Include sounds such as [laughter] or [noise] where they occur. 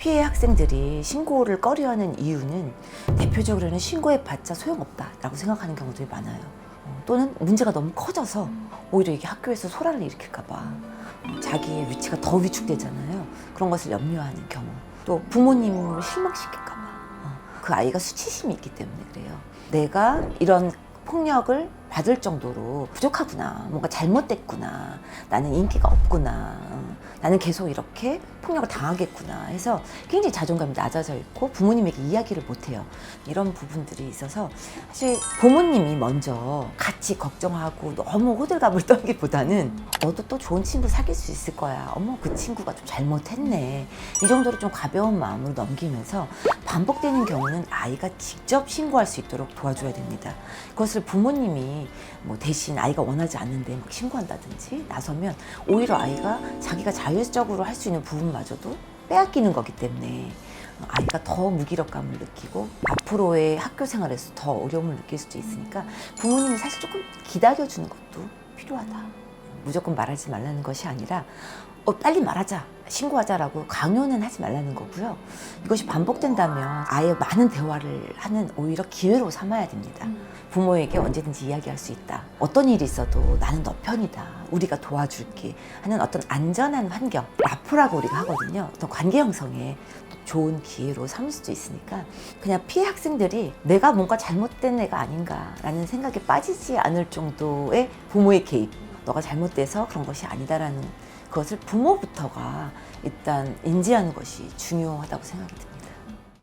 피해 학생들이 신고를 꺼려하는 이유는 대표적으로는 신고해봤자 소용없다라고 생각하는 경우들이 많아요. 어, 또는 문제가 너무 커져서 오히려 이게 학교에서 소란을 일으킬까봐 어, 자기의 위치가 더 위축되잖아요. 그런 것을 염려하는 경우. 또 부모님을 실망시킬까봐. 어, 그 아이가 수치심이 있기 때문에 그래요. 내가 이런 폭력을 받을 정도로 부족하구나. 뭔가 잘못됐구나. 나는 인기가 없구나. 어, 나는 계속 이렇게 폭력을 당하겠구나 해서 굉장히 자존감이 낮아져 있고 부모님에게 이야기를 못해요. 이런 부분들이 있어서 사실 부모님이 먼저 같이 걱정하고 너무 호들갑을 [laughs] 떨기보다는 너도 또 좋은 친구 사귈 수 있을 거야. 어머 그 친구가 좀 잘못했네. 이 정도로 좀 가벼운 마음으로 넘기면서 반복되는 경우는 아이가 직접 신고할 수 있도록 도와줘야 됩니다. 그것을 부모님이 뭐 대신 아이가 원하지 않는데 막 신고한다든지 나서면 오히려 아이가 자기가 자율적으로 할 수 있는 부분마저도 빼앗기는 거기 때문에 아이가 더 무기력감을 느끼고 앞으로의 학교 생활에서 더 어려움을 느낄 수도 있으니까 부모님이 사실 조금 기다려주는 것도 필요하다. 무조건 말하지 말라는 것이 아니라 어, 빨리 말하자, 신고하자라고 강요는 하지 말라는 거고요. 이것이 반복된다면 아예 많은 대화를 하는 오히려 기회로 삼아야 됩니다. 부모에게 언제든지 이야기할 수 있다. 어떤 일이 있어도 나는 너 편이다. 우리가 도와줄게. 하는 어떤 안전한 환경, 라프라고 우리가 하거든요. 어떤 관계 형성에 좋은 기회로 삼을 수도 있으니까 그냥 피해 학생들이 내가 뭔가 잘못된 애가 아닌가라는 생각에 빠지지 않을 정도의 부모의 개입. 너가 잘못돼서 그런 것이 아니다라는 그것을 부모부터가 일단 인지하는 것이 중요하다고 생각이 듭니다.